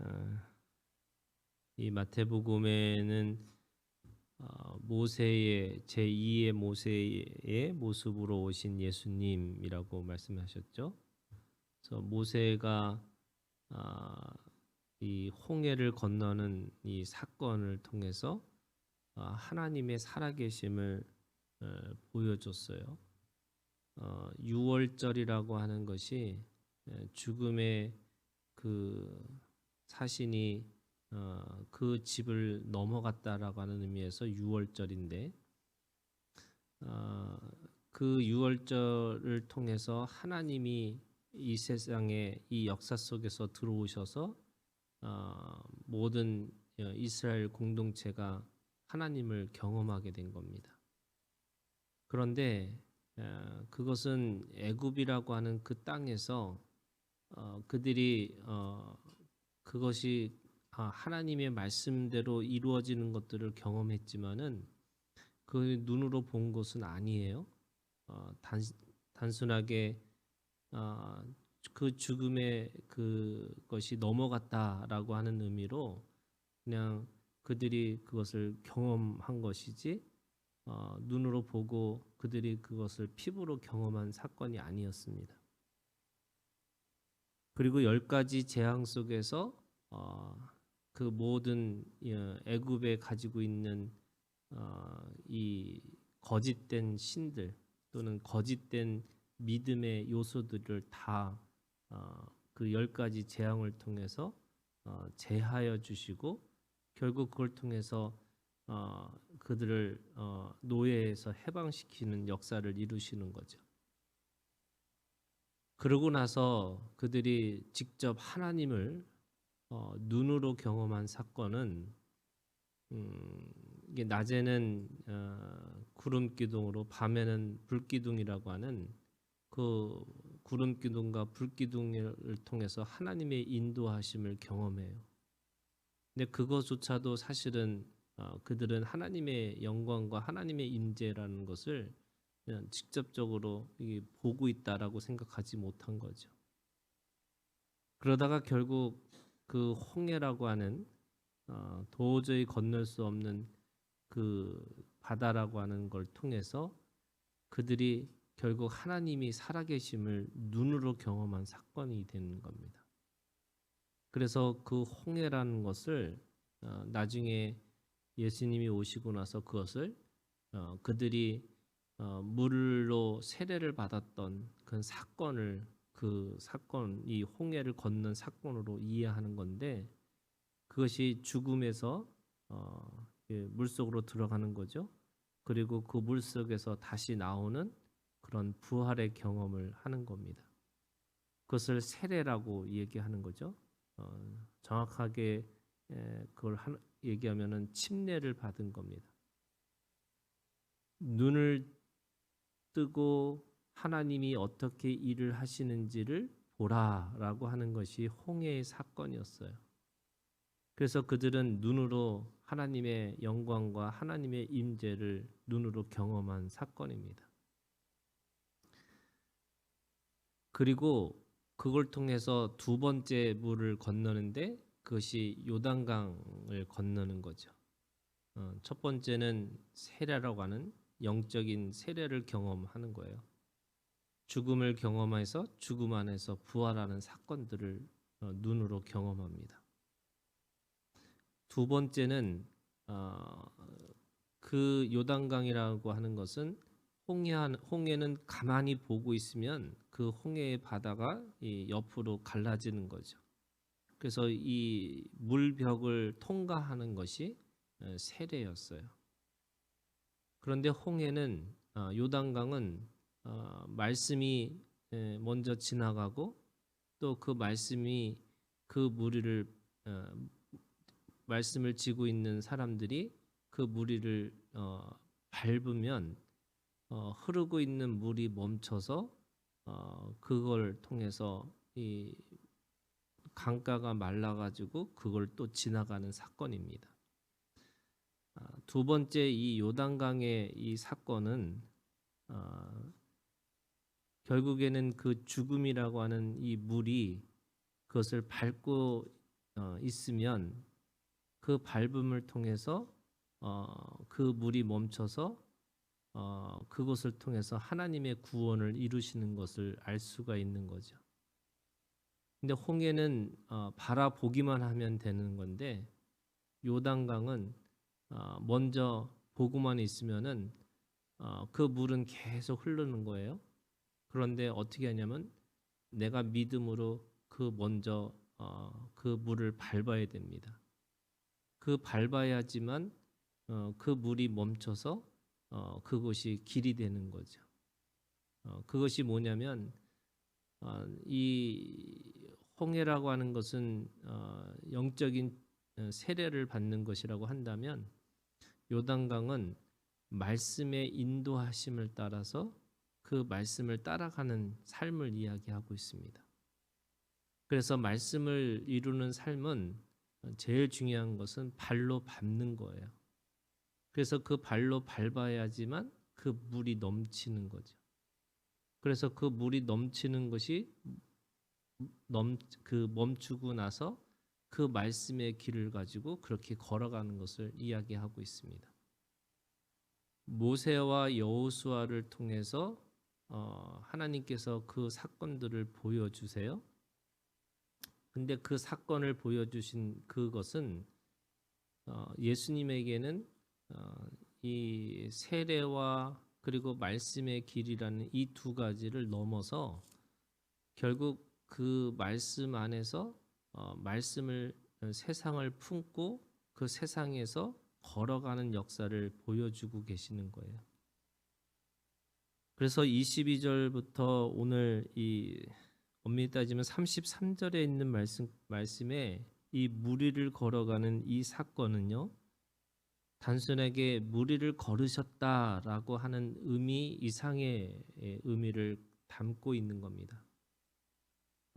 어, 이 마태복음에는 어, 모세의 제 2의 모세의 모습으로 오신 예수님이라고 말씀하셨죠. 그래서 모세가 아, 이 홍해를 건너는 이 사건을 통해서 아, 하나님의 살아계심을 어, 보여줬어요. 어, 6월절이라고 하는 것이 에, 죽음의 그 사신이 어, 그 집을 넘어갔다라고 하는 의미에서 6월절인데 어, 그 6월절을 통해서 하나님이 이 세상에 이 역사 속에서 들어오셔서 어, 모든 어, 이스라엘 공동체가 하나님을 경험하게 된 겁니다. 그런데 어, 그것은 애굽이라고 하는 그 땅에서 어, 그들이 어, 그것이 아, 하나님의 말씀대로 이루어지는 것들을 경험했지만은 그 눈으로 본 것은 아니에요. 어, 단, 단순하게 어, 그 죽음의 그것이 넘어갔다라고 하는 의미로 그냥 그들이 그것을 경험한 것이지 어, 눈으로 보고 그들이 그것을 피부로 경험한 사건이 아니었습니다. 그리고 열 가지 재앙 속에서 어, 그 모든 어, 애굽에 가지고 있는 어, 이 거짓된 신들 또는 거짓된 믿음의 요소들을 다 그 열 가지 재앙을 통해서 어, 제하여 주시고 결국 그걸 통해서 어, 그들을 어, 노예에서 해방시키는 역사를 이루시는 거죠. 그러고 나서 그들이 직접 하나님을 어, 눈으로 경험한 사건은 음, 이게 낮에는 어, 구름 기둥으로 밤에는 불 기둥이라고 하는 그 구름 기둥과 불 기둥을 통해서 하나님의 인도하심을 경험해요. 근데 그것조차도 사실은 어, 그들은 하나님의 영광과 하나님의 임재라는 것을 직접적으로 보고 있다라고 생각하지 못한 거죠. 그러다가 결국 그 홍해라고 하는 어, 도저히 건널 수 없는 그 바다라고 하는 걸 통해서 그들이 결국 하나님이 살아계심을 눈으로 경험한 사건이 되는 겁니다. 그래서 그 홍해라는 것을 어, 나중에 예수님이 오시고 나서 그것을 어, 그들이 어, 물로 세례를 받았던 그 사건을 그 사건 이 홍해를 건넌 사건으로 이해하는 건데 그것이 죽음에서 어, 물 속으로 들어가는 거죠. 그리고 그 물 속에서 다시 나오는 그런 부활의 경험을 하는 겁니다. 그것을 세례라고 얘기하는 거죠. 어, 정확하게 에, 그걸 하, 얘기하면은 침례를 받은 겁니다. 눈을 뜨고 하나님이 어떻게 일을 하시는지를 보라라고 하는 것이 홍해의 사건이었어요. 그래서 그들은 눈으로 하나님의 영광과 하나님의 임재를 눈으로 경험한 사건입니다. 그리고 그걸 통해서 두 번째 물을 건너는데 그것이 요단강을 건너는 거죠. 어, 첫 번째는 세례라고 하는 영적인 세례를 경험하는 거예요. 죽음을 경험해서 죽음 안에서 부활하는 사건들을 어, 눈으로 경험합니다. 두 번째는 어, 그 요단강이라고 하는 것은 홍해 홍해는 가만히 보고 있으면 그 홍해의 바다가 옆으로 갈라지는 거죠. 그래서 이 물벽을 통과하는 것이 어, 세례였어요. 그런데 홍해는 어, 요단강은 어, 말씀이 먼저 지나가고 또 그 말씀이 그 무리를 말씀을 지고 있는 사람들이 그 무리를 밟으면 흐르고 있는 물이 멈춰서 그걸 통해서 이 강가가 말라가지고 그걸 또 지나가는 사건입니다. 아, 두 번째 이 요단강의 이 사건은 어, 결국에는 그 죽음이라고 하는 이 물이 그것을 밟고 어, 있으면 그 밟음을 통해서 어, 그 물이 멈춰서 어, 그것을 통해서 하나님의 구원을 이루시는 것을 알 수가 있는 거죠. 근데 홍해는 어, 바라보기만 하면 되는 건데 요단강은 어, 먼저 보고만 있으면은 어, 그 물은 계속 흐르는 거예요. 그런데 어떻게 하냐면 내가 믿음으로 그 먼저 어, 그 물을 밟아야 됩니다. 그 밟아야지만 어, 그 물이 멈춰서 어, 그것이 길이 되는 거죠. 어, 그것이 뭐냐면 어, 이 홍해라고 하는 것은 어, 영적인 어, 세례를 받는 것이라고 한다면 요단강은 말씀의 인도하심을 따라서 그 말씀을 따라가는 삶을 이야기하고 있습니다. 그래서 말씀을 이루는 삶은 제일 중요한 것은 발로 밟는 거예요. 그래서 그 발로 밟아야지만 그 물이 넘치는 거죠. 그래서 그 물이 넘치는 것이 넘 그 멈추고 나서 그 말씀의 길을 가지고 그렇게 걸어가는 것을 이야기하고 있습니다. 모세와 여호수아를 통해서 어, 하나님께서 그 사건들을 보여주세요. 근데 그 사건을 보여주신 그것은 어, 예수님에게는 어, 이 세례와 그리고 말씀의 길이라는 이 두 가지를 넘어서 결국 그 말씀 안에서 어, 말씀을 세상을 품고 그 세상에서 걸어가는 역사를 보여주고 계시는 거예요. 그래서 22절부터 오늘 이 엄밀히 따지면 33절에 있는 말씀 말씀에 이 무리를 걸어가는 이 사건은요. 단순하게 무리를 걸으셨다라고 하는 의미 이상의 의미를 담고 있는 겁니다.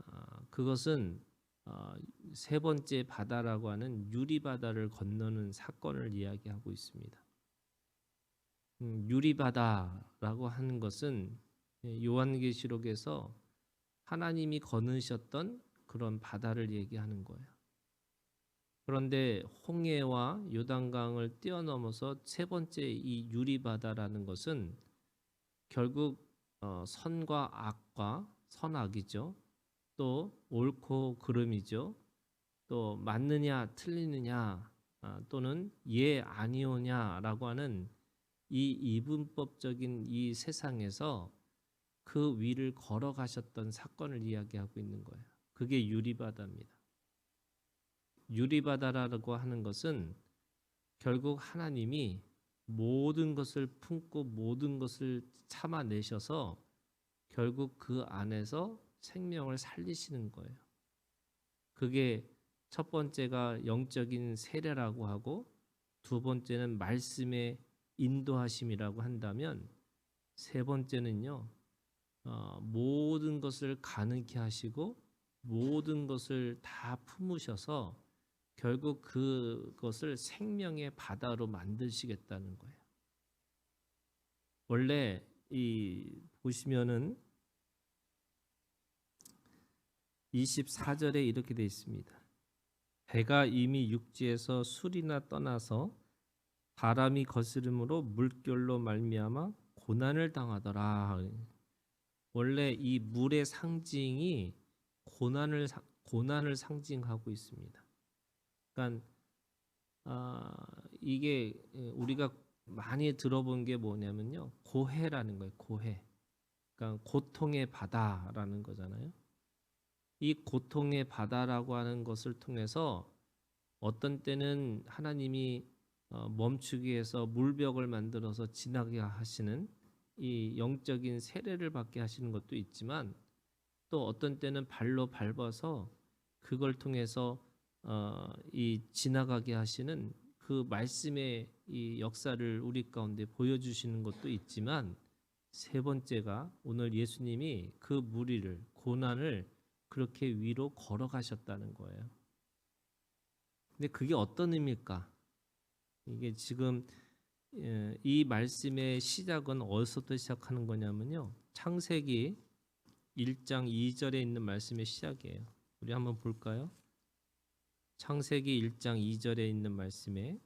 아, 그것은 어, 세 번째 바다라고 하는 유리 바다를 건너는 사건을 이야기하고 있습니다. 음, 유리 바다라고 하는 것은 예, 요한계시록에서 하나님이 거느셨던 그런 바다를 얘기하는 거예요. 그런데 홍해와 요단강을 뛰어넘어서 세 번째 이 유리 바다라는 것은 결국 어, 선과 악과 선악이죠. 또 옳고 그름이죠. 또 맞느냐 틀리느냐 아, 또는 예 아니오냐라고 하는 이 이분법적인 이 세상에서 그 위를 걸어가셨던 사건을 이야기하고 있는 거예요. 그게 유리바다입니다. 유리바다라고 하는 것은 결국 하나님이 모든 것을 품고 모든 것을 참아내셔서 결국 그 안에서 생명을 살리시는 거예요. 그게 첫 번째가 영적인 세례라고 하고 두 번째는 말씀의 인도하심이라고 한다면 세 번째는요 어, 모든 것을 가능케 하시고 모든 것을 다 품으셔서 결국 그것을 생명의 바다로 만드시겠다는 거예요. 원래 이 보시면은 24절에 이렇게 되어 있습니다. 배가 이미 육지에서 술이나 떠나서 바람이 거스름으로 물결로 말미암아 고난을 당하더라. 원래 이 물의 상징이 고난을 고난을 상징하고 있습니다. 그러니까 아, 이게 우리가 많이 들어본 게 뭐냐면요 고해라는 거예요. 고해. 그러니까 고통의 바다라는 거잖아요. 이 고통의 바다라고 하는 것을 통해서 어떤 때는 하나님이 어, 멈추기 위해서 물벽을 만들어서 지나게 하시는 이 영적인 세례를 받게 하시는 것도 있지만 또 어떤 때는 발로 밟아서 그걸 통해서 어, 이 지나가게 하시는 그 말씀의 이 역사를 우리 가운데 보여주시는 것도 있지만 세 번째가 오늘 예수님이 그 무리를 고난을 그렇게 위로 걸어가셨다는 거예요. 근데 그게 어떤 의미일까? 이게 지금 예, 이 말씀의 시작은 어디서부터 시작하는 거냐면요. 창세기 1장 2절에 있는 말씀의 시작이에요. 우리 한번 볼까요? 창세기 1장 2절에 있는 말씀에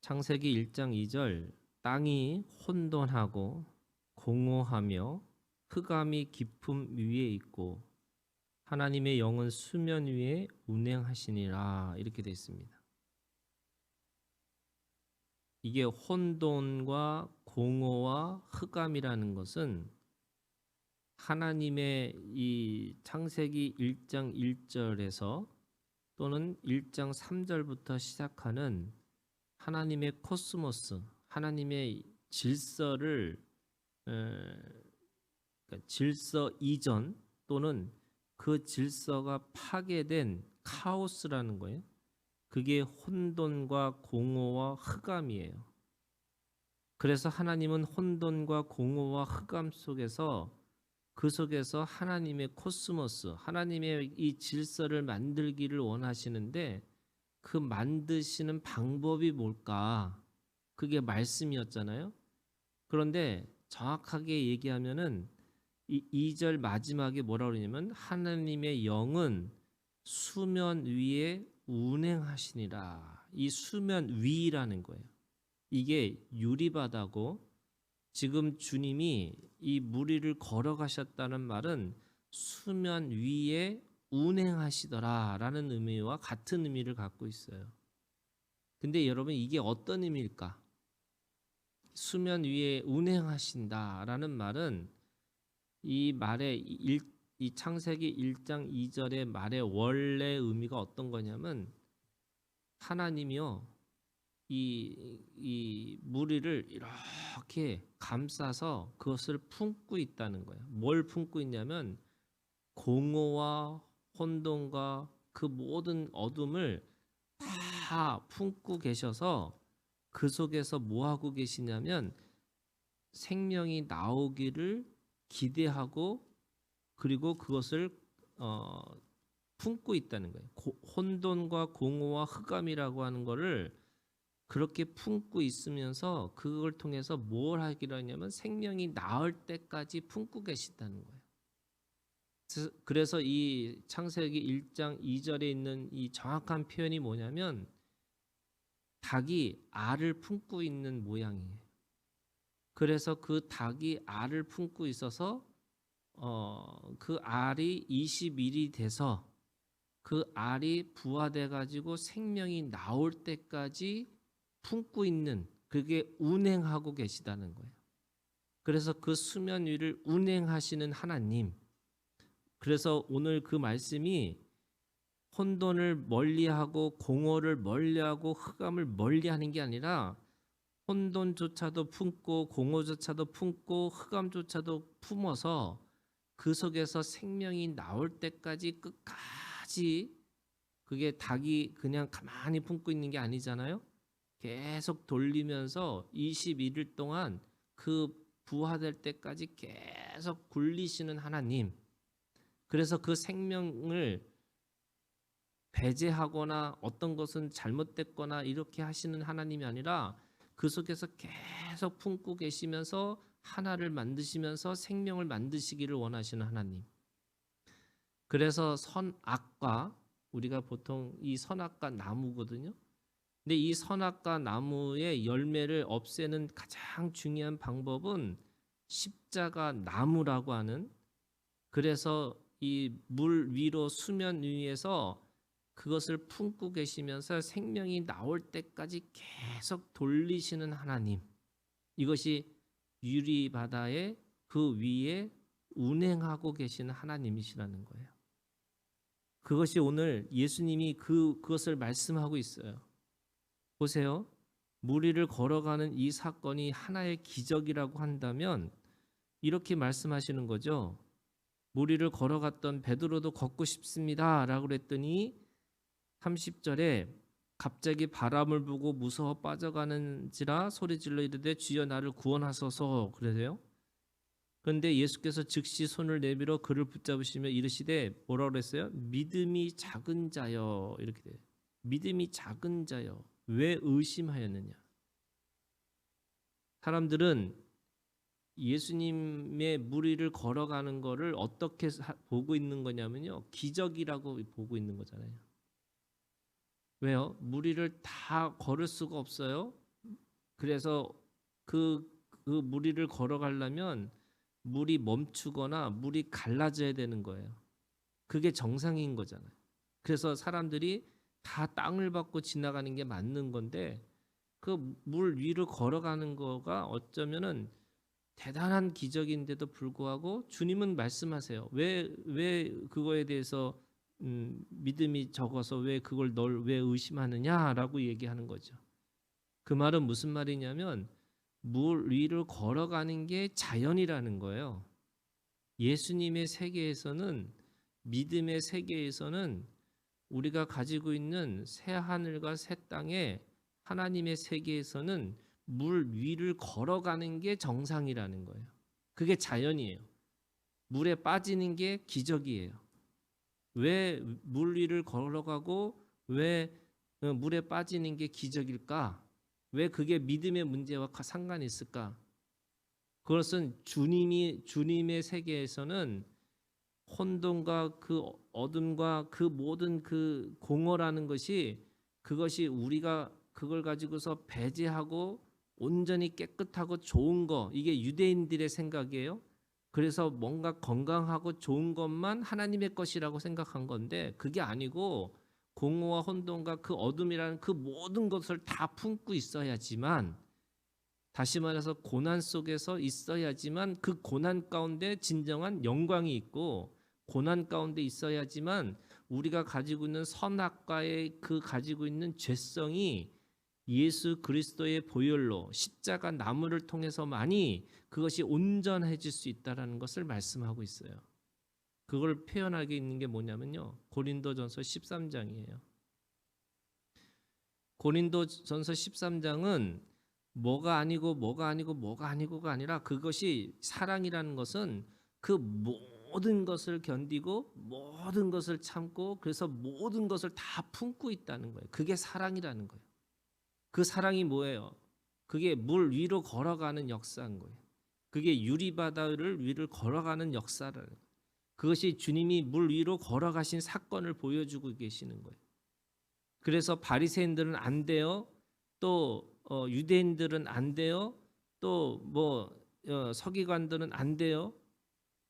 창세기 1장 2절 땅이 혼돈하고 공허하며 흑암이 깊음 위에 있고 하나님의 영은 수면 위에 운행하시니라 이렇게 되어 있습니다. 이게 혼돈과 공허와 흑암이라는 것은 하나님의 이 창세기 1장 1절에서 또는 1장 3절부터 시작하는 하나님의 코스모스, 하나님의 질서를 에, 그러니까 질서 이전 또는 그 질서가 파괴된 카오스라는 거예요. 그게 혼돈과 공허와 흑암이에요. 그래서 하나님은 혼돈과 공허와 흑암 속에서 그 속에서 하나님의 코스모스, 하나님의 이 질서를 만들기를 원하시는데 그 만드시는 방법이 뭘까? 그게 말씀이었잖아요. 그런데 정확하게 얘기하면은 이 2절 마지막에 뭐라 그러냐면 하나님의 영은 수면 위에 운행하시니라. 이 수면 위라는 거예요. 이게 유리바다고 지금 주님이 이 무리를 걸어가셨다는 말은 수면 위에 운행하시더라라는 의미와 같은 의미를 갖고 있어요. 근데 여러분 이게 어떤 의미일까? 수면 위에 운행하신다라는 말은 이 말의 일, 이 창세기 1장 2절의 말의 원래 의미가 어떤 거냐면 하나님이요 이, 이 무리를 이렇게 감싸서 그것을 품고 있다는 거예요. 뭘 품고 있냐면 공허와 혼돈과 그 모든 어둠을 다 품고 계셔서 그 속에서 뭐 하고 계시냐면 생명이 나오기를 기대하고 그리고 그것을 어, 품고 있다는 거예요. 고, 혼돈과 공허와 흑암이라고 하는 거를 그렇게 품고 있으면서 그걸 통해서 뭘 하기로 하냐면 생명이 나을 때까지 품고 계신다는 거예요. 그래서 이 창세기 1장 2절에 있는 이 정확한 표현이 뭐냐면 닭이 알을 품고 있는 모양이에요. 그래서 그 닭이 알을 품고 있어서 어, 그 알이 20일이 돼서 그 알이 부화돼 가지고 생명이 나올 때까지 품고 있는 그게 운행하고 계시다는 거예요. 그래서 그 수면 위를 운행하시는 하나님. 그래서 오늘 그 말씀이 혼돈을 멀리하고 공허를 멀리하고 흑암을 멀리하는 게 아니라 혼돈조차도 품고 공허조차도 품고 흑암조차도 품어서 그 속에서 생명이 나올 때까지 끝까지 그게 닭이 그냥 가만히 품고 있는 게 아니잖아요. 계속 돌리면서 21일 동안 그 부화될 때까지 계속 굴리시는 하나님. 그래서 그 생명을 배제하거나 어떤 것은 잘못됐거나 이렇게 하시는 하나님이 아니라 그 속에서 계속 품고 계시면서 하나를 만드시면서 생명을 만드시기를 원하시는 하나님. 그래서 선악과 우리가 보통 이 선악과 나무거든요. 근데 이 선악과 나무의 열매를 없애는 가장 중요한 방법은 십자가 나무라고 하는 그래서 이 물 위로 수면 위에서 그것을 품고 계시면서 생명이 나올 때까지 계속 돌리시는 하나님. 이것이 유리 바다의 그 위에 운행하고 계시는 하나님이시라는 거예요. 그것이 오늘 예수님이 그 그것을 말씀하고 있어요. 보세요. 무리를 걸어가는 이 사건이 하나의 기적이라고 한다면 이렇게 말씀하시는 거죠. 무리를 걸어갔던 베드로도 걷고 싶습니다라고 그랬더니 30절에 갑자기 바람을 보고 무서워 빠져가는지라 소리질러 이르되 주여 나를 구원하소서 그러세요. 그런데 예수께서 즉시 손을 내밀어 그를 붙잡으시며 이르시되 뭐라 그랬어요? 믿음이 작은 자여 이렇게 돼요. 믿음이 작은 자여 왜 의심하였느냐? 사람들은 예수님의 무리를 걸어가는 거를 어떻게 사- 보고 있는 거냐면요. 기적이라고 보고 있는 거잖아요. 왜요? 무리를 다 걸을 수가 없어요. 그래서 그, 그 무리를 걸어가려면 물이 멈추거나 물이 갈라져야 되는 거예요. 그게 정상인 거잖아요. 그래서 사람들이 다 땅을 밟고 지나가는 게 맞는 건데 그 물 위를 걸어가는 거가 어쩌면은 대단한 기적인데도 불구하고 주님은 말씀하세요. 왜 왜 그거에 대해서 음, 믿음이 적어서 왜 그걸 널 왜 의심하느냐라고 얘기하는 거죠. 그 말은 무슨 말이냐면 물 위를 걸어가는 게 자연이라는 거예요. 예수님의 세계에서는 믿음의 세계에서는 우리가 가지고 있는 새 하늘과 새 땅에 하나님의 세계에서는 물 위를 걸어가는 게 정상이라는 거예요. 그게 자연이에요. 물에 빠지는 게 기적이에요. 왜 물 위를 걸어가고 왜 어, 물에 빠지는 게 기적일까? 왜 그게 믿음의 문제와 가- 상관이 있을까? 그것은 주님이 주님의 세계에서는 혼돈과 그 어둠과 그 모든 그 공허라는 것이 그것이 우리가 그걸 가지고서 배제하고 온전히 깨끗하고 좋은 거 이게 유대인들의 생각이에요. 그래서 뭔가 건강하고 좋은 것만 하나님의 것이라고 생각한 건데 그게 아니고 공허와 혼돈과 그 어둠이라는 그 모든 것을 다 품고 있어야지만 다시 말해서 고난 속에서 있어야지만 그 고난 가운데 진정한 영광이 있고 고난 가운데 있어야지만 우리가 가지고 있는 선악과의 그 가지고 있는 죄성이 예수 그리스도의 보혈로 십자가 나무를 통해서만이 그것이 온전해질 수 있다라는 것을 말씀하고 있어요. 그걸 표현하게 있는 게 뭐냐면요. 고린도전서 13장이에요. 고린도전서 13장은 뭐가 아니고 뭐가 아니고 뭐가 아니고가 아니라 그것이 사랑이라는 것은 그 모든 것을 견디고 모든 것을 참고 그래서 모든 것을 다 품고 있다는 거예요. 그게 사랑이라는 거예요. 그 사랑이 뭐예요? 그게 물 위로 걸어가는 역사인 거예요. 그게 유리바다를 위를 걸어가는 역사를 그것이 주님이 물 위로 걸어가신 사건을 보여주고 계시는 거예요. 그래서 바리새인들은 안 돼요. 또 어, 유대인들은 안 돼요. 또뭐 어, 서기관들은 안 돼요.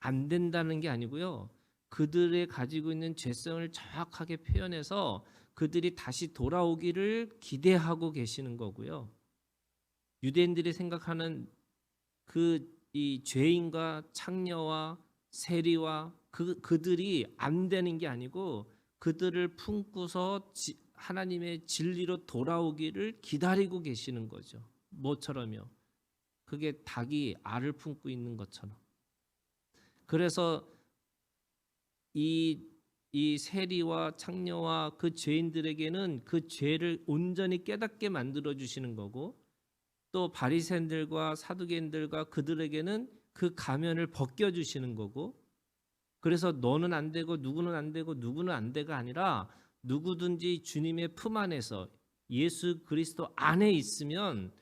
안 된다는 게 아니고요. 그들의 가지고 있는 죄성을 정확하게 표현해서 그들이 다시 돌아오기를 기대하고 계시는 거고요. 유대인들이 생각하는 그 이 죄인과 창녀와 세리와 그 그들이 안 되는 게 아니고 그들을 품고서 지, 하나님의 진리로 돌아오기를 기다리고 계시는 거죠. 뭐처럼요? 그게 닭이 알을 품고 있는 것처럼. 그래서 이, 이 세리와 창녀와 그 죄인들에게는 그 죄를 온전히 깨닫게 만들어 주시는 거고 또 바리새인들과 사두개인들과 그들에게는 그 가면을 벗겨 주시는 거고 그래서 너는 안 되고 누구는 안 되고 누구는 안 돼가 아니라 누구든지 주님의 품 안에서 예수 그리스도 안에 있으면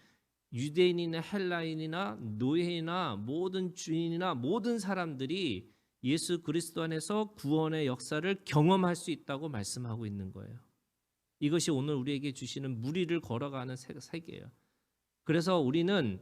유대인이나 헬라인이나 노예이나 모든 주인이나 모든 사람들이 예수 그리스도 안에서 구원의 역사를 경험할 수 있다고 말씀하고 있는 거예요. 이것이 오늘 우리에게 주시는 무리를 걸어가는 세- 세계예요. 그래서 우리는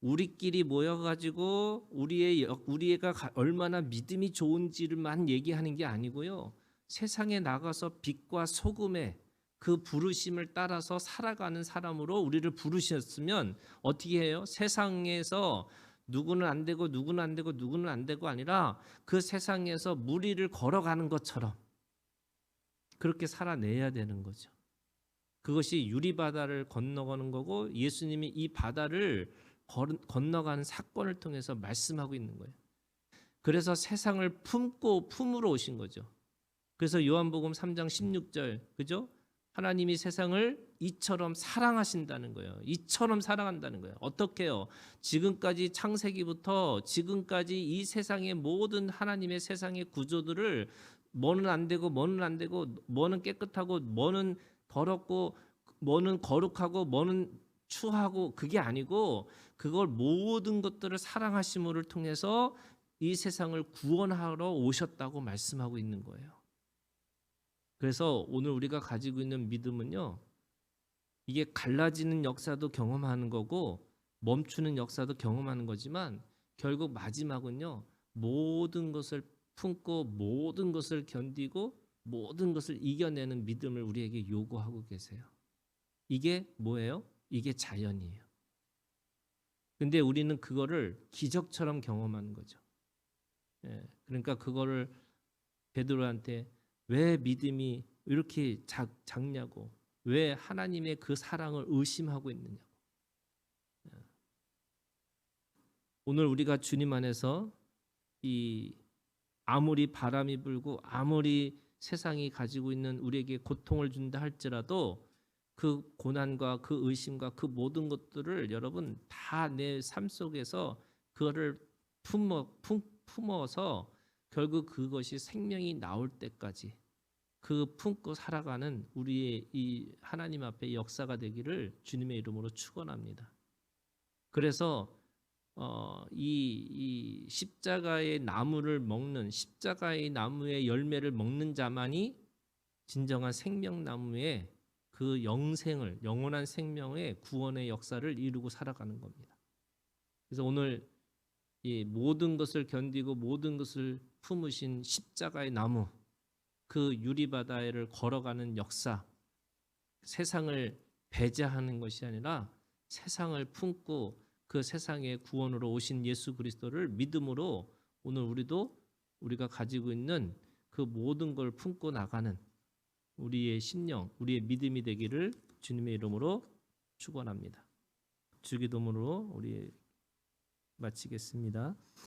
우리끼리 모여가지고 우리의 역- 우리가 가- 얼마나 믿음이 좋은지를만 얘기하는 게 아니고요. 세상에 나가서 빛과 소금의 그 부르심을 따라서 살아가는 사람으로 우리를 부르셨으면 어떻게 해요? 세상에서 누구는 안 되고 누구는 안 되고 누구는 안 되고 아니라 그 세상에서 무리를 걸어가는 것처럼 그렇게 살아내야 되는 거죠. 그것이 유리바다를 건너가는 거고 예수님이 이 바다를 걸- 건너가는 사건을 통해서 말씀하고 있는 거예요. 그래서 세상을 품고 품으러 오신 거죠. 그래서 요한복음 3장 16절 그죠? 하나님이 세상을 이처럼 사랑하신다는 거예요. 이처럼 사랑한다는 거예요. 어떻게요? 지금까지 창세기부터 지금까지 이 세상의 모든 하나님의 세상의 구조들을 뭐는 안 되고 뭐는 안 되고 뭐는 깨끗하고 뭐는 더럽고 뭐는 거룩하고 뭐는 추하고 그게 아니고 그걸 모든 것들을 사랑하심을 통해서 이 세상을 구원하러 오셨다고 말씀하고 있는 거예요. 그래서 오늘 우리가 가지고 있는 믿음은요. 이게 갈라지는 역사도 경험하는 거고 멈추는 역사도 경험하는 거지만 결국 마지막은요. 모든 것을 품고 모든 것을 견디고 모든 것을 이겨내는 믿음을 우리에게 요구하고 계세요. 이게 뭐예요? 이게 자연이에요. 근데 우리는 그거를 기적처럼 경험하는 거죠. 예, 그러니까 그거를 베드로한테 왜 믿음이 이렇게 작, 작냐고 왜 하나님의 그 사랑을 의심하고 있느냐고 예. 오늘 우리가 주님 안에서 이 아무리 바람이 불고 아무리 세상이 가지고 있는 우리에게 고통을 준다 할지라도 그 고난과 그 의심과 그 모든 것들을 여러분 다 내 삶 속에서 그거를 품어 품, 품어서 결국 그것이 생명이 나올 때까지 그 품고 살아가는 우리의 이 하나님 앞에 역사가 되기를 주님의 이름으로 축원합니다. 그래서 어, 이, 이 십자가의 나무를 먹는 십자가의 나무의 열매를 먹는 자만이 진정한 생명나무의 그 영생을 영원한 생명의 구원의 역사를 이루고 살아가는 겁니다. 그래서 오늘 이 모든 것을 견디고 모든 것을 품으신 십자가의 나무 그 유리바다를 걸어가는 역사 세상을 배제하는 것이 아니라 세상을 품고 그 세상의 구원으로 오신 예수 그리스도를 믿음으로 오늘 우리도 우리가 가지고 있는 그 모든 걸 품고 나가는 우리의 심령, 우리의 믿음이 되기를 주님의 이름으로 축원합니다. 주기도문으로 우리 마치겠습니다.